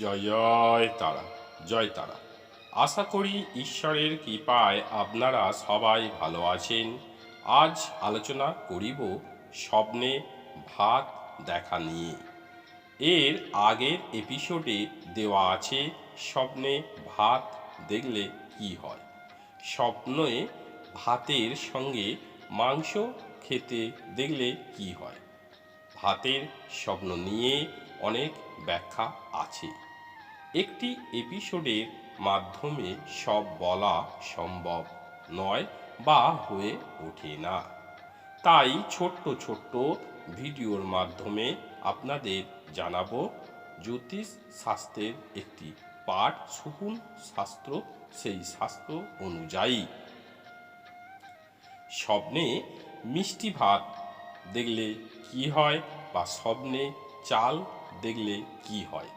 জয় জয় তারা জয় তারা। আশা করি ঈশ্বরের কৃপায় আপনারা সবাই ভালো আছেন। আজ আলোচনা করিব স্বপ্নে ভাত দেখা নিয়ে। এর আগের এপিসোডে দেওয়া আছে স্বপ্নে ভাত দেখলে কি হয়। স্বপ্নে ভাতের সঙ্গে মাংস খেতে দেখলে কি হয়। ভাতের স্বপ্ন নিয়ে অনেক ব্যাখ্যা আছে। একটি এপিসোডের মাধ্যমে সব বলা সম্ভব নয় বা হয়ে ওঠে না। তাই ছোট্ট ছোট্ট ভিডিওর মাধ্যমে আপনাদের জানাব, জ্যোতিষ শাস্ত্রের একটি পাঠ শকুন শাস্ত্র, সেই শাস্ত্র অনুযায়ী। স্বপ্নে মিষ্টি ভাত দেখলে কি হয় বা স্বপ্নে চাল দেখলে কি হয়?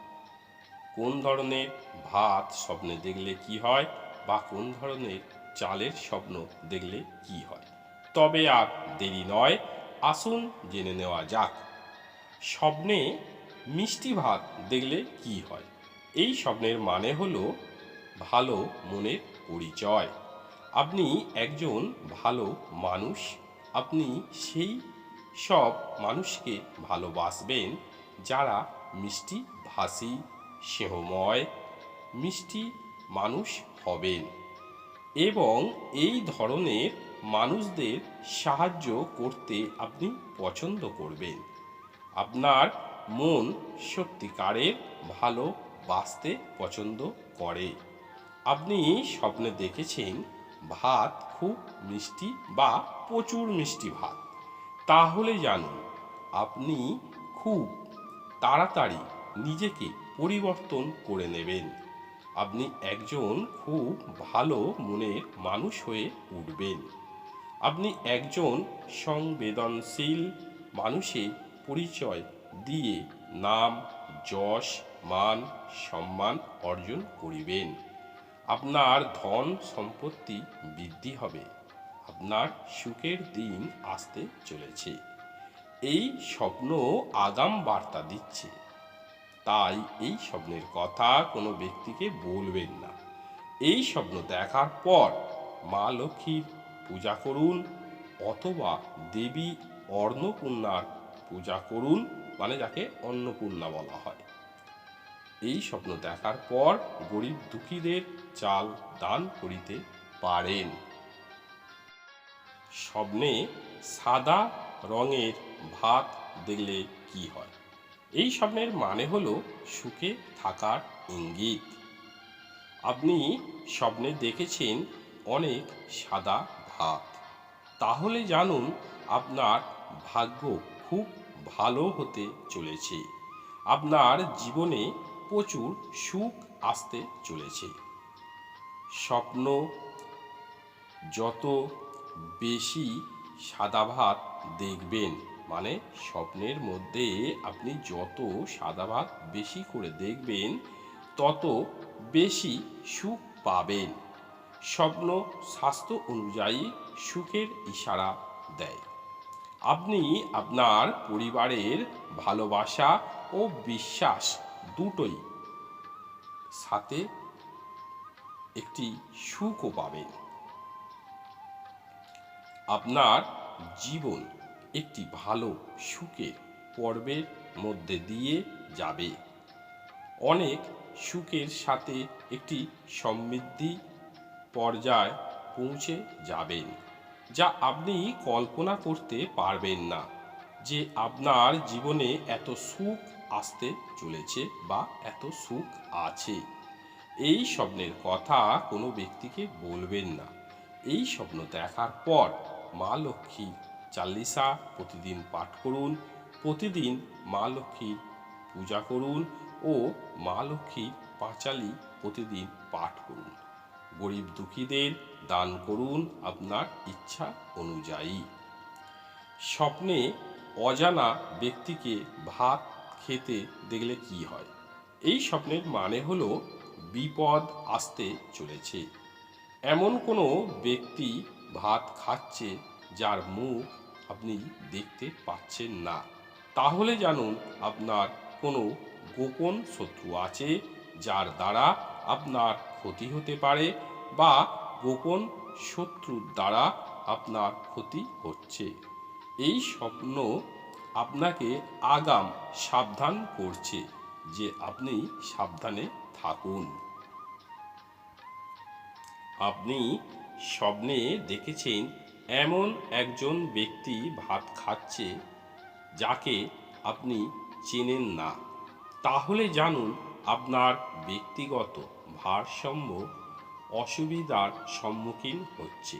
কোন ধরনের ভাত স্বপ্নে দেখলে কি হয় বা কোন ধরনের চালের স্বপ্ন দেখলে কি হয়? তবে আর দেরি নয়, আসুন জেনে নেওয়া যাক। স্বপ্নে মিষ্টি ভাত দেখলে কি হয়? এই স্বপ্নের মানে হলো ভালো মনের পরিচয়। আপনি একজন ভালো মানুষ, আপনি সেই সব মানুষকে ভালোবাসবেন যারা মিষ্টি ভাষী স্নেহময়, মিষ্টি মানুষ হবেন এবং এই ধরনের মানুষদের সাহায্য করতে আপনি পছন্দ করবেন। আপনার মন সত্যিকারের ভালো বাঁচতে পছন্দ করে। আপনি স্বপ্নে দেখেছেন ভাত খুব মিষ্টি বা প্রচুর মিষ্টি ভাত। তাহলে জানুন, আপনি খুব তাড়াতাড়ি নিজেকে পরিবর্তন করে নেবেন। আপনি একজন খুব ভালো মনের মানুষ হয়ে উঠবেন। আপনি একজন সংবেদনশীল মানুষের পরিচয় দিয়ে নাম, যশ, মান, সম্মান অর্জন করিবেন। আপনার ধন সম্পত্তি বৃদ্ধি হবে। আপনার সুখের দিন আসতে চলেছে। এই স্বপ্ন আগাম বার্তা দিচ্ছে। তাই এই স্বপ্নের কথা কোনো ব্যক্তিকে বলবেন না। এই স্বপ্ন দেখার পর মা লক্ষ্মীর পূজা করুন অথবা দেবী অন্নপূর্ণার পূজা করুন মানে যাকে অন্নপূর্ণা বলা হয়। এই স্বপ্ন দেখার পর গরিব দুঃখীদের চাল দান করিতে পারেন। স্বপ্নে সাদা রঙের ভাত দেখলে কি হয়? এই স্বপ্নের মানে হলো সুখে থাকার ইঙ্গিত। আপনি স্বপ্নে দেখেছেন অনেক সাদা ভাত তাহলে জানুন আপনার ভাগ্য খুব ভালো হতে চলেছে। আপনার জীবনে প্রচুর সুখ আসতে চলেছে। স্বপ্ন যত বেশি সাদা ভাত দেখবেন মানে স্বপ্নের মধ্যে আপনি যত সাদা ভাত বেশি করে দেখবেন, তত বেশি সুখ পাবেন। স্বপ্ন স্বাস্থ্য অনুযায়ী সুখের ইশারা দেয়। আপনি আপনার পরিবারের ভালোবাসা ও বিশ্বাস দুটোই সাথে একটি সুখও পাবেন। আপনার জীবন একটি ভালো সুখের পর্বের মধ্যে দিয়ে যাবে। অনেক সুখের সাথে একটি সমৃদ্ধি পর্যায়ে পৌঁছে যাবেন, যা আপনি কল্পনা করতে পারবেন না যে আপনার জীবনে এত সুখ আসতে চলেছে বা এত সুখ আছে। এই স্বপ্নের কথা কোনো ব্যক্তিকে বলবেন না। এই স্বপ্ন দেখার পর মা লক্ষ্মী চাল্লিশা প্রতিদিন পাঠ করুন, প্রতিদিন মা লক্ষ্মীর পূজা করুন ও মা লক্ষ্মীর পাঁচালি প্রতিদিন পাঠ করুন। গরিব দুঃখীদের দান করুন আপনার ইচ্ছা অনুযায়ী। স্বপ্নে অজানা ব্যক্তিকে ভাত খেতে দেখলে কি হয়? এই স্বপ্নের মানে হলো বিপদ আসতে চলেছে। এমন কোনো ব্যক্তি ভাত খাচ্ছে যার মুখ আপনি দেখতে পাচ্ছেন না। তাহলে জানুন আপনার কোনো গোপন শত্রু আছে যার দ্বারা আপনার ক্ষতি হতে পারে বা গোপন শত্রুর দ্বারা আপনার ক্ষতি হচ্ছে। এই স্বপ্ন আপনাকে আগাম সাবধান করছে যে আপনি সাবধানে থাকুন। আপনি স্বপ্নে দেখেছেন এমন একজন ব্যক্তি ভাত খাচ্ছে যাকে আপনি চেনেন না। তাহলে জানুন আপনার ব্যক্তিগত ভারসাম্য অসুবিধার সম্মুখীন হচ্ছে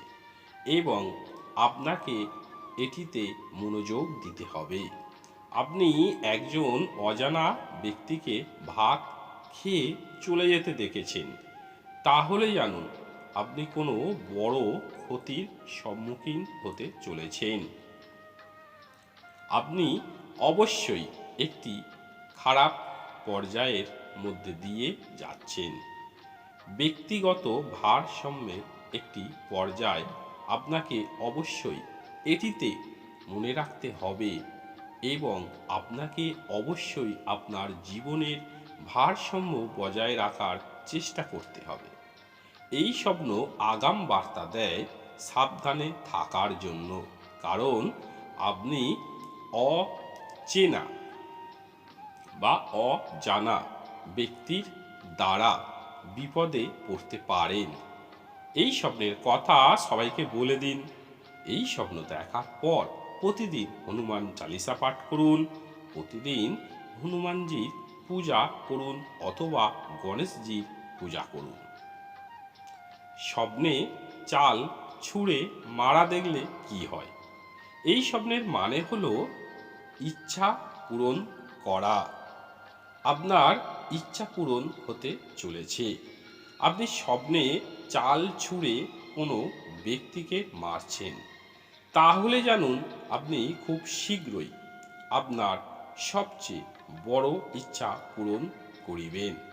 এবং আপনাকে এটিতে মনোযোগ দিতে হবে। আপনি একজন অজানা ব্যক্তিকে ভাত খেয়ে চলে যেতে দেখেছেন। তাহলে জানুন আপনি কোনো বড় ক্ষতির সম্মুখীন হতে চলেছেন। আপনি অবশ্যই একটি খারাপ পর্যায়ের মধ্যে দিয়ে যাচ্ছেন। ব্যক্তিগত ভারসাম্যের একটি পর্যায় আপনাকে অবশ্যই এটিতে মনে রাখতে হবে এবং আপনাকে অবশ্যই আপনার জীবনের ভারসাম্য বজায় রাখার চেষ্টা করতে হবে। এই স্বপ্ন আগাম বার্তা দেয় সাবধানে থাকার জন্য। কারণ আপনি অচেনা বা অজানা ব্যক্তির দ্বারা বিপদে পড়তে পারেন। এই স্বপ্নের কথা সবাইকে বলে দিন। এই স্বপ্ন দেখার পর প্রতিদিন হনুমান চালিসা পাঠ করুন, প্রতিদিন হনুমানজির পূজা করুন অথবা গণেশজির পূজা করুন। স্বপ্নে চাল ছুঁড়ে মারা দেখলে কি হয়? এই স্বপ্নের মানে হলো ইচ্ছা পূরণ করা। আপনার ইচ্ছা পূরণ হতে চলেছে। আপনি স্বপ্নে চাল ছুঁড়ে কোনো ব্যক্তিকে মারছেন। তাহলে জানুন আপনি খুব শীঘ্রই আপনার সবচেয়ে বড় ইচ্ছা পূরণ করিবেন।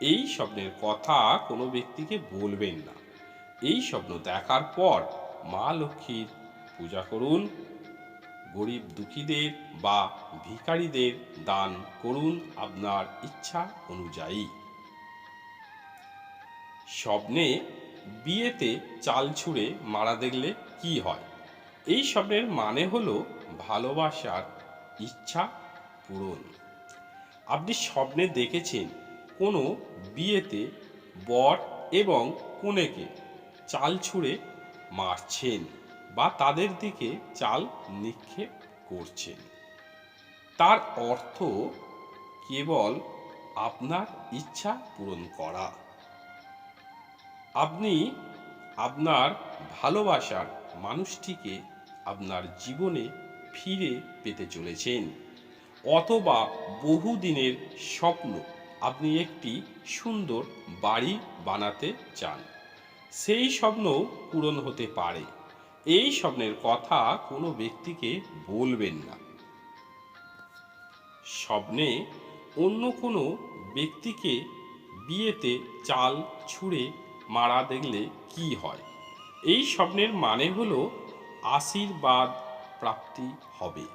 এই স্বপ্নের কথা কোনো ব্যক্তিকে বলবেন না। এই স্বপ্ন দেখার পর মা লক্ষ্মীর পূজা করুন, গরিব দুঃখীদের বা ভিখারিদের দান করুন আপনার ইচ্ছা অনুযায়ী। স্বপ্নে বিয়েতে চাল ছুঁড়ে মারা দেখলে কি হয়? এই স্বপ্নের মানে হলো ভালোবাসার ইচ্ছা পূরণ। আপনি স্বপ্নে দেখেছেন কোনো বিয়েতে বর এবং কনেকে চাল ছুঁড়ে মারছেন বা তাদের দিকে চাল নিক্ষেপ করছেন। তার অর্থ কেবল আপনার ইচ্ছা পূরণ করা। আপনি আপনার ভালোবাসার মানুষটিকে আপনার জীবনে ফিরে পেতে চলেছেন, অথবা বহুদিনের স্বপ্ন আপনি একটি সুন্দর বাড়ি বানাতে চান। সেই স্বপ্ন পূরণ হতে পারে। এই স্বপ্নের কথা কোনো ব্যক্তিকে বলবেন না। স্বপ্নে অন্য কোনো ব্যক্তিকে বিয়েতে চাল ছুঁড়ে মারা দেখলে কি হয়? এই স্বপ্নের মানে হলো আশীর্বাদ প্রাপ্তি হবে।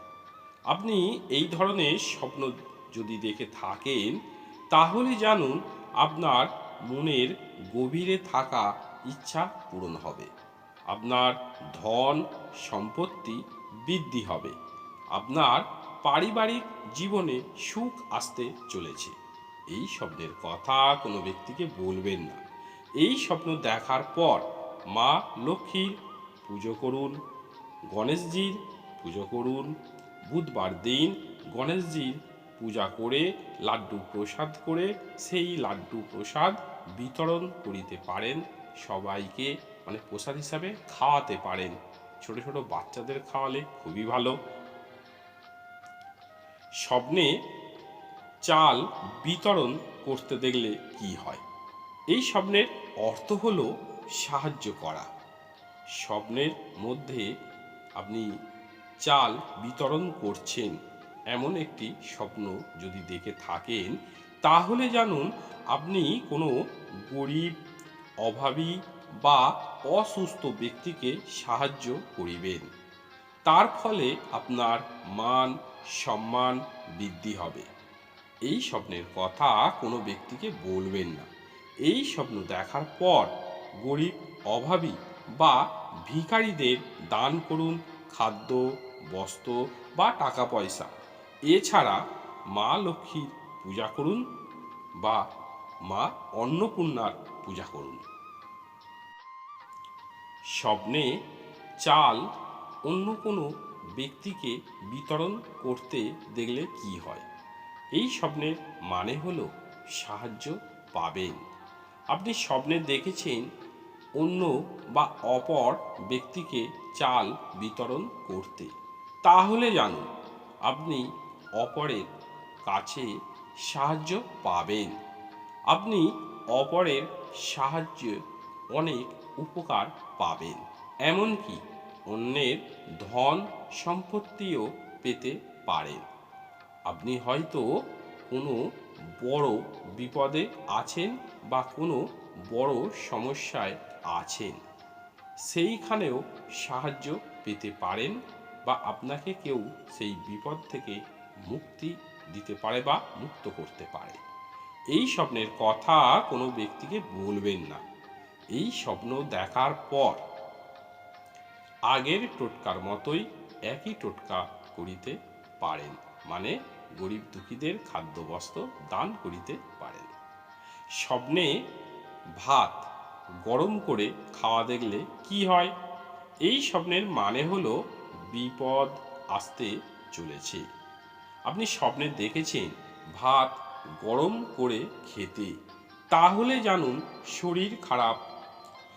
আপনি এই ধরনের স্বপ্ন যদি দেখে থাকেন তাহলে জানুন আপনার মনের গভীরে থাকা ইচ্ছা পূরণ হবে। আপনার ধন সম্পত্তি বৃদ্ধি হবে। আপনার পারিবারিক জীবনে সুখ আসতে চলেছে। এই শব্দের কথা কোনো ব্যক্তিকে বলবেন না। এই স্বপ্ন দেখার পর মা লক্ষ্মীর পুজো করুন, গণেশজির পুজো করুন। বুধবার দিন গণেশজির পূজা করে, লাড্ডু প্রসাদ করে, সেই লাড্ডু প্রসাদ বিতরণ করিতে পারেন, সবাইকে মানে প্রসাদ হিসাবে খাওয়াতে পারেন। ছোট ছোট বাচ্চাদের খাওয়ালে খুবই ভালো। স্বপ্নে চাল বিতরণ করতে দেখলে কি হয়? এই স্বপ্নের অর্থ হলো সাহায্য করা। স্বপ্নের মধ্যে আপনি চাল বিতরণ করছেন এমন একটি স্বপ্ন যদি দেখে থাকেন, তাহলে জানুন আপনি কোনো গরিব, অভাবী বা অসুস্থ ব্যক্তিকে সাহায্য করিবেন। তার ফলে আপনার মান, সম্মান বৃদ্ধি হবে। এই স্বপ্নের কথা কোনো ব্যক্তিকে বলবেন না। এই স্বপ্ন দেখার পর গরিব, অভাবী বা ভিখারিদের দান করুন। খাদ্য, বস্ত্র বা টাকা পয়সা। এছাড়া মা লক্ষ্মীর পূজা করুন বা মা অন্নপূর্ণার পূজা করুন। স্বপ্নে চাল অন্য কোনো ব্যক্তিকে বিতরণ করতে দেখলে কি হয়? এই স্বপ্নের মানে হলো সাহায্য পাবেন। আপনি স্বপ্নে দেখেছেন অন্য বা অপর ব্যক্তিকে চাল বিতরণ করতে। তাহলে জানুন, আপনি অপরের কাছে সাহায্য পাবেন। আপনি অপরের সাহায্যে অনেক উপকার পাবেন, এমনকি অন্যের ধন সম্পত্তিও পেতে পারেন। আপনি হয়তো কোনো বড় বিপদে আছেন বা কোনো বড় সমস্যায় আছেন, সেইখানেও সাহায্য পেতে পারেন বা আপনাকে কেউ সেই বিপদ থেকে মুক্তি দিতে পারে বা মুক্ত করতে পারে। এই স্বপ্নের কথা কোনো ব্যক্তিকে বলবেন না। এই স্বপ্ন দেখার পর আগের টোটকার মতোই একই টোটকা করিতে পারেন। মানে গরিব দুঃখীদের খাদ্য বস্ত্র দান করিতে পারেন। স্বপ্নে ভাত গরম করে খাওয়া দেখলে কি হয়? এই স্বপ্নের মানে হলো বিপদ আসতে চলেছে। আপনি স্বপ্নে দেখেছেন ভাত গরম করে খেতে। তাহলে জানুন শরীর খারাপ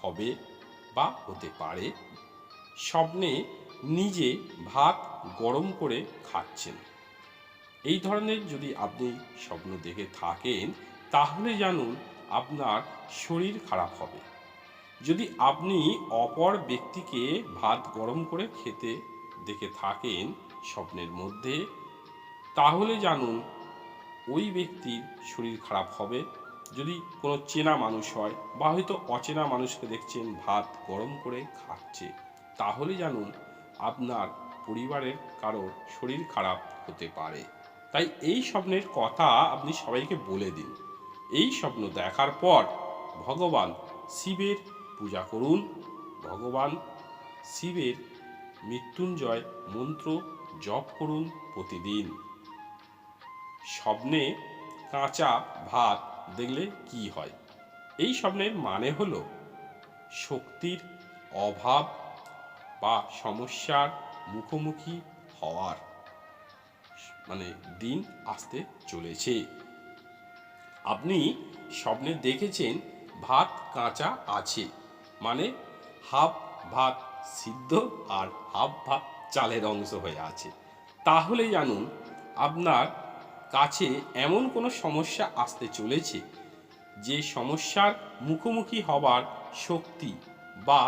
হবে বা হতে পারে। স্বপ্নে নিজে ভাত গরম করে খাচ্ছেন। এই ধরনের যদি আপনি স্বপ্ন দেখে থাকেন, তাহলে জানুন আপনার শরীর খারাপ হবে। যদি আপনি অপর ব্যক্তিকে ভাত গরম করে খেতে দেখে থাকেন, স্বপ্নের মধ্যে তাহলে জানুন, ওই ব্যক্তির শরীর খারাপ হবে। যদি কোনো চেনা মানুষ হয় বা হয়তো অচেনা মানুষকে দেখছেন, ভাত গরম করে খাচ্ছে, তাহলে জানুন আপনার পরিবারের কারোর শরীর খারাপ হতে পারে। তাই এই স্বপ্নের কথা আপনি সবাইকে বলে দিন। এই স্বপ্ন দেখার পর ভগবান শিবের পূজা করুন। ভগবান শিবের মৃত্যুঞ্জয় মন্ত্র জপ করুন প্রতিদিন। স্বপ্নে কাঁচা ভাত দেখলে কি হয়? এই স্বপ্নের মানে হলো শক্তির অভাব বা সমস্যার মুখোমুখি হওয়ার মানে দিন আসতে চলেছে। আপনি স্বপ্নে দেখেছেন ভাত কাঁচা আছে মানে হাফ ভাত সিদ্ধ আর হাফ ভাত চালের অংশ হয়ে আছে। তাহলে জানুন, আপনার কাছে এমন কোনো সমস্যা আসতে চলেছে যে সমস্যার মুখোমুখি হবার শক্তি বা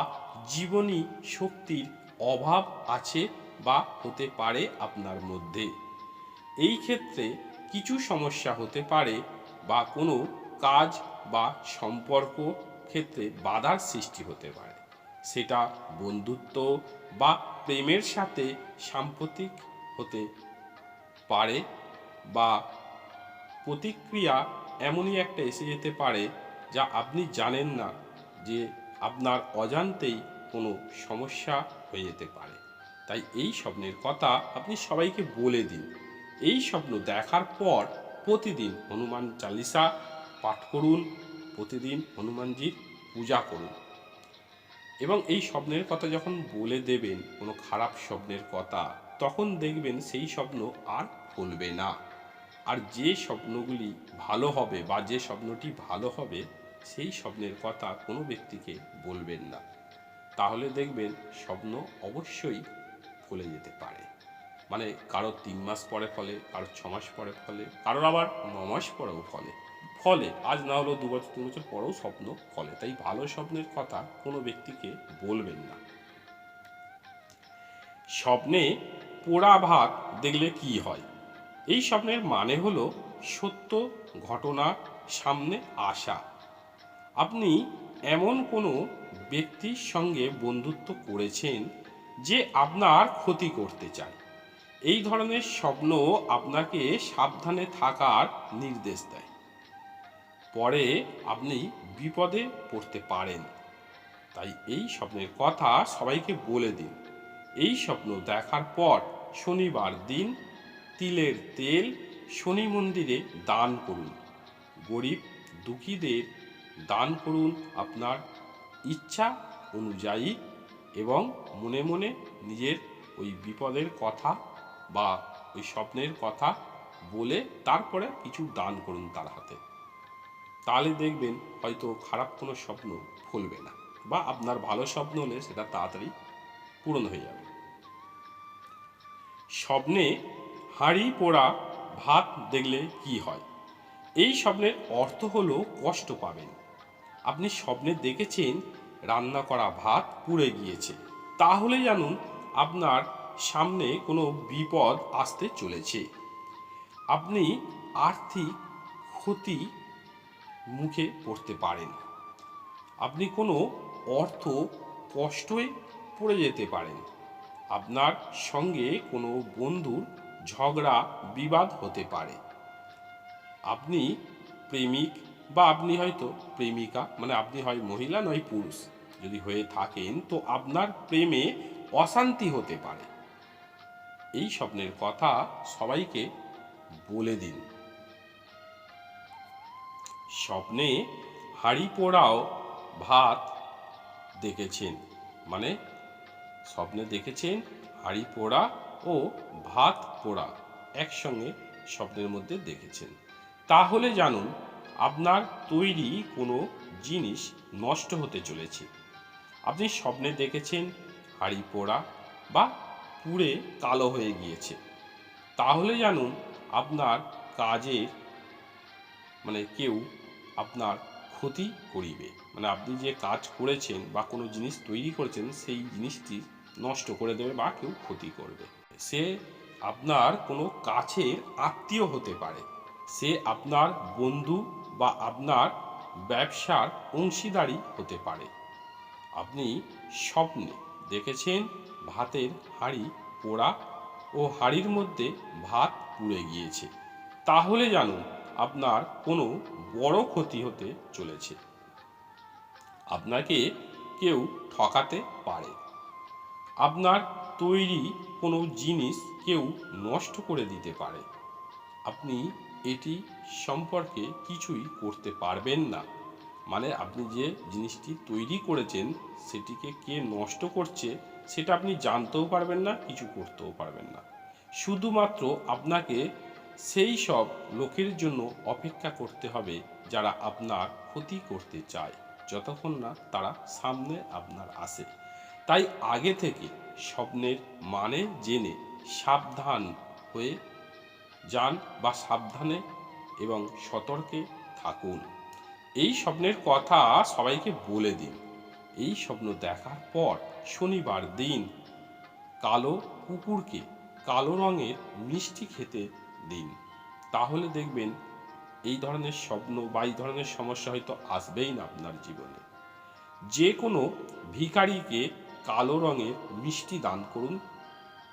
জীবনী শক্তির অভাব আছে বা হতে পারে আপনার মধ্যে। এই ক্ষেত্রে কিছু সমস্যা হতে পারে বা কোনো কাজ বা সম্পর্ক ক্ষেত্রে বাধার সৃষ্টি হতে পারে। সেটা বন্ধুত্ব বা প্রেমের সাথে সাম্প্রতিক হতে পারে বা প্রতিক্রিয়া এমনই একটা এসে যেতে পারে যা আপনি জানেন না যে আপনার অজান্তেই কোনো সমস্যা হয়ে যেতে পারে। তাই এই স্বপ্নের কথা আপনি সবাইকে বলে দিন। এই স্বপ্ন দেখার পর প্রতিদিন হনুমান চালিসা পাঠ করুন, প্রতিদিন হনুমানজির পূজা করুন। এবং এই স্বপ্নের কথা যখন বলে দেবেন, কোনো খারাপ স্বপ্নের কথা, তখন দেখবেন সেই স্বপ্ন আর ফলবে না। আর যে স্বপ্নগুলি ভালো হবে বা যে স্বপ্নটি ভালো হবে, সেই স্বপ্নের কথা কোনো ব্যক্তিকে বলবেন না। তাহলে দেখবেন স্বপ্ন অবশ্যই ফলে যেতে পারে। মানে কারও তিন মাস পরে ফলে কারও ছ মাস পরে ফলে, কারোর আবার ন মাস পরেও ফলে। ফলে, আজ না হলেও দু বছর, তিন বছর পরেও স্বপ্ন ফলে। তাই ভালো স্বপ্নের কথা কোনো ব্যক্তিকে বলবেন না। স্বপ্নে পোড়া ভাত দেখলে কি হয়? এই স্বপ্নের মানে হলো সত্য, ঘটনা, সামনে আসা। আপনি এমন কোনো ব্যক্তির সঙ্গে বন্ধুত্ব করেছেন যে আপনার ক্ষতি করতে চায়? এই ধরনের স্বপ্ন আপনাকে সাবধানে থাকার নির্দেশ দেয়। পরে আপনি বিপদে পড়তে পারেন। তাই এই স্বপ্নের কথা সবাইকে বলে দিন। এই স্বপ্ন দেখার পর শনিবার দিন তিলের তেল শনি মন্দিরে দান করুন। গরিব দুঃখীদের দান করুন আপনার ইচ্ছা অনুযায়ী এবং মনে মনে নিজের ওই বিপদের কথা বা ওই স্বপ্নের কথা বলে তারপরে কিছু দান করুন তার হাতে। তাহলে দেখবেন হয়তো খারাপ কোনো স্বপ্ন ফলবে না বা আপনার ভালো স্বপ্ন হলে সেটা তাড়াতাড়ি পূরণ হয়ে যাবে। স্বপ্নে হাঁড়ি পোড়া ভাত দেখলে কি হয়? এই স্বপ্নের অর্থ হলো কষ্ট পাবেন। আপনি স্বপ্নে দেখেছেন রান্না করা ভাত পুড়ে গিয়েছে। তাহলে জানুন আপনার সামনে কোনো বিপদ আসতে চলেছে। আপনি আর্থিক ক্ষতি মুখে পড়তে পারেন। আপনি কোনো অর্থ কষ্টে পড়ে যেতে পারেন। আপনার সঙ্গে কোনো বন্ধুর ঝগড়া, বিবাদ হতে পারে। আপনি প্রেমিক বা আপনি হয়তো প্রেমিকা মানে আপনি হয় মহিলা নয়, পুরুষ। যদি হয়ে থাকেন তো আপনার প্রেমে অশান্তি হতে পারে। এই স্বপ্নের কথা সবাইকে বলে দিন। স্বপ্নে হাড়ি পোড়াও, ভাত দেখেছেন। মানে স্বপ্নে দেখেছেন, হাঁড়ি পোড়া ও ভাত পোড়া একসঙ্গে স্বপ্নের মধ্যে দেখেছেন। তাহলে জানুন, আপনার তৈরি কোনো জিনিস নষ্ট হতে চলেছে। আপনি স্বপ্নে দেখেছেন হাঁড়ি পোড়া বা পুড়ে কালো হয়ে গিয়েছে। তাহলে জানুন, আপনার কাজের মানে কেউ আপনার ক্ষতি করিবে। মানে আপনি যে কাজ করেছেন বা কোনো জিনিস তৈরি করেছেন, সেই জিনিসটি নষ্ট করে দেবে বা কেউ ক্ষতি করবে। সে আপনার কোনো কাছের আত্মীয় হতে পারে। সে আপনার বন্ধু বা আপনার ব্যবসার অংশীদারি হতে পারে। আপনি স্বপ্নে দেখেছেন ভাতের হাঁড়ি পোড়া ও হাঁড়ির মধ্যে ভাত পুড়ে গিয়েছে। তাহলে জানুন আপনার কোনো বড় ক্ষতি হতে চলেছে। আপনাকে কেউ ঠকাতে পারে। আপনার তৈরি কোনো জিনিস কেউ নষ্ট করে দিতে পারে। আপনি এটি সম্পর্কে কিছুই করতে পারবেন না। মানে আপনি যে জিনিসটি তৈরি করেছেন, সেটিকে কে নষ্ট করছে, সেটা আপনি জানতেও পারবেন না, কিছু করতেও পারবেন না। শুধুমাত্র আপনাকে সেই সব লোকের জন্য অপেক্ষা করতে হবে, যারা আপনার ক্ষতি করতে চায়। যতক্ষণ না তারা সামনে আপনার আসে। তাই আগে থেকে স্বপ্নের মানে জেনে সাবধান হয়ে যান বা সাবধানে এবং সতর্কে থাকুন। এই স্বপ্নের কথা সবাইকে বলে দিন। এই স্বপ্ন দেখার পর শনিবার দিন কালো কুকুরকে কালো রঙের মিষ্টি খেতে দিন। তাহলে দেখবেন এই ধরনের স্বপ্ন বা এই ধরনের সমস্যা হয়তো আসবেই না আপনার জীবনে। যে কোনো ভিখারিকে কালো রঙের মিষ্টি দান করুন।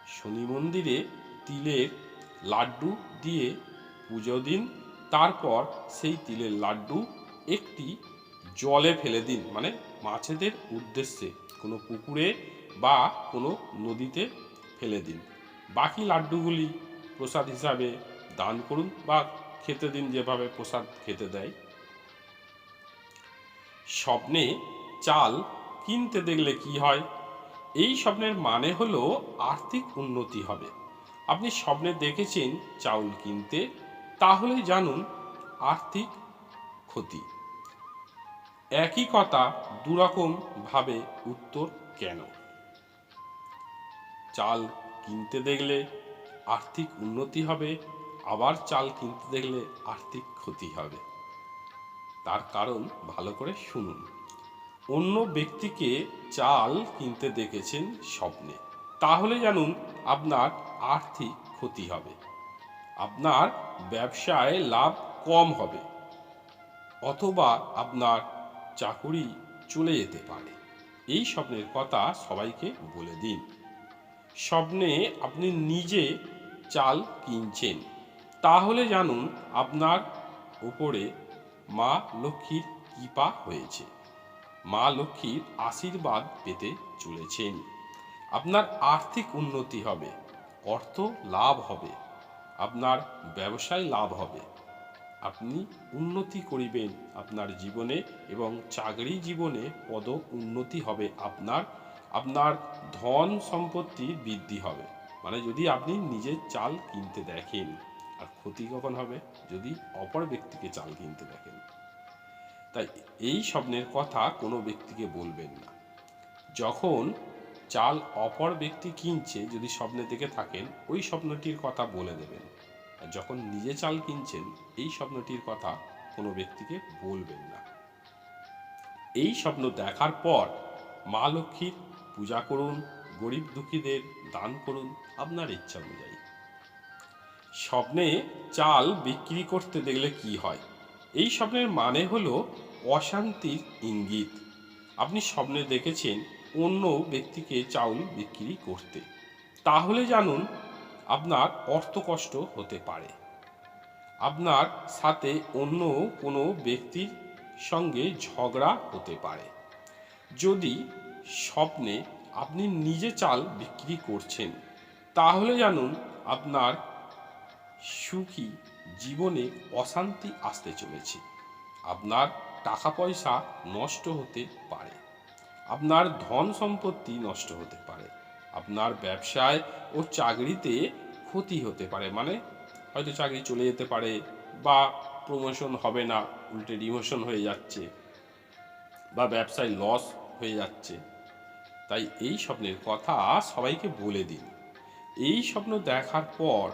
শনি মন্দিরে তিলের লাড্ডু দিয়ে পুজো দিন। তারপর সেই তিলের লাড্ডু একটি জলে ফেলে দিন। মানে মাছেদের উদ্দেশ্যে কোনো পুকুরে বা কোনো নদীতে ফেলে দিন। বাকি লাড্ডুগুলি প্রসাদ হিসাবে দান করুন বা খেতে দিন যেভাবে প্রসাদ খেতে দেয়। স্বপ্নে চাল কিনতে দেখলে কি হয়? এই স্বপ্নের মানে হলো আর্থিক উন্নতি হবে। আপনি স্বপ্নে দেখেছেন চাউল কিনতে তাহলে জানুন আর্থিক ক্ষতি। একই কথা দুরকম ভাবে উত্তর কেন? চাল কিনতে দেখলে আর্থিক উন্নতি হবে, আবার চাল কিনতে দেখলে আর্থিক ক্ষতি হবে। তার কারণ ভালো করে শুনুন। অন্য ব্যক্তিকে চাল কিনতে দেখেছেন স্বপ্নে। তাহলে জানুন আপনার আর্থিক ক্ষতি হবে। আপনার ব্যবসায় লাভ কম হবে। অথবা আপনার চাকুরি চলে যেতে পারে। এই স্বপ্নের কথা সবাইকে বলে দিন। স্বপ্নে আপনি নিজে চাল কিনছেন। তাহলে জানুন আপনার উপরে মা লক্ষ্মীর কৃপা হয়েছে। মা লক্ষ্মীর আশীর্বাদ পেতে চলেছেন। আপনার আর্থিক উন্নতি হবে, অর্থ লাভ হবে, আপনার ব্যবসায় লাভ হবে। আপনি উন্নতি করিবেন আপনার জীবনে এবং চাকরি জীবনে পদ উন্নতি হবে আপনার আপনার ধন সম্পত্তি বৃদ্ধি হবে। মানে যদি আপনি নিজের চাল কিনতে দেখেন, আর ক্ষতি কখন হবে? যদি অপর ব্যক্তিকে চাল কিনতে দেখেন। তাই এই স্বপ্নের কথা কোনো ব্যক্তিকে বলবেন না। যখন চাল অপর ব্যক্তি কিনছে, যদি স্বপ্নে দেখে থাকেন, ওই স্বপ্নটির কথা বলে দেবেন। আর যখন নিজে চাল কিনছেন, এই স্বপ্নটির কথা কোনো ব্যক্তিকে বলবেন না। এই স্বপ্ন দেখার পর মা লক্ষ্মীর পূজা করুন, গরিব দুঃখীদের দান করুন, আপনার ইচ্ছা অনুযায়ী। স্বপ্নে চাল বিক্রি করতে দেখলে কি হয়? এই স্বপ্নের মানে হলো অশান্তির ইঙ্গিত। আপনি স্বপ্নে দেখেছেন অন্য ব্যক্তিকে চাউল বিক্রি করতে। তাহলে জানুন, আপনার অর্থকষ্ট হতে পারে। আপনার সাথে অন্য কোনো ব্যক্তির সঙ্গে ঝগড়া হতে পারে। যদি স্বপ্নে আপনি নিজে চাল বিক্রি করছেন, তাহলে জানুন আপনার সুখী জীবনে অশান্তি আসতে চলেছে। আপনার টাকা পয়সা নষ্ট হতে পারে। আপনার ধন সম্পত্তি নষ্ট হতে পারে। আপনার ব্যবসায় ও চাকরিতে ক্ষতি হতে পারে। মানে হয়তো চাকরি চলে যেতে পারে বা প্রমোশন হবে না, উল্টে ডিমোশন হয়ে যাচ্ছে বা ব্যবসায় লস হয়ে যাচ্ছে। তাই এই স্বপ্নের কথা সবাইকে বলে দিন। এই স্বপ্ন দেখার পর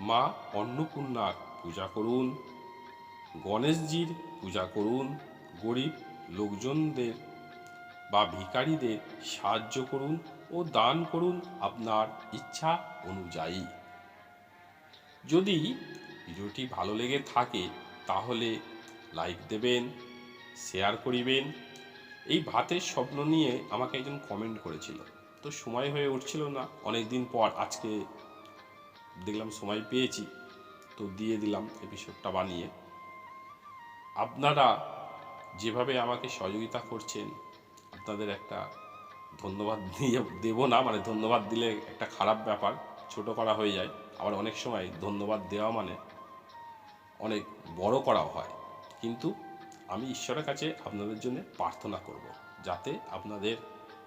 মা অন্নপূর্ণার পূজা করুন, গণেশজির পূজা করুন, গরিব লোকজনদের বা ভিখারিদের সাহায্য করুন ও দান করুন আপনার ইচ্ছা অনুযায়ী। যদি ভিডিওটি ভালো লেগে থাকে তাহলে লাইক দেবেন, শেয়ার করিবেন। এই ভাতের স্বপ্ন নিয়ে আমাকে একজন কমেন্ট করেছিল। তো সময় হয়ে উঠছিল না অনেক দিন পর আজকে দেখলাম সময় পেয়েছি, তো দিয়ে দিলাম এপিসোডটা বানিয়ে। আপনারা যেভাবে আমাকে সহযোগিতা করছেন, আপনাদের একটা ধন্যবাদ দিয়ে দেবো না মানে ধন্যবাদ দিলে একটা খারাপ ব্যাপার, ছোট করা হয়ে যায়। আবার অনেক সময় ধন্যবাদ দেওয়া মানে অনেক বড় করাও হয়। কিন্তু আমি ঈশ্বরের কাছে আপনাদের জন্য প্রার্থনা করব, যাতে আপনাদের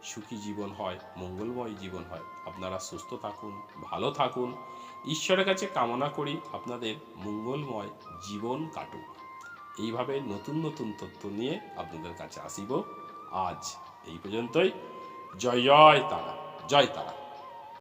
সুখী জীবন হয়, মঙ্গলময় জীবন হয়। আপনারা সুস্থ থাকুন, ভালো থাকুন ঈশ্বরের কাছে কামনা করি আপনাদের মঙ্গলময় জীবন কাটুক। এইভাবে নতুন নতুন তথ্য নিয়ে আপনাদের কাছে আসিব। আজ এই পর্যন্তই। জয় জয় তারা। জয় তারা।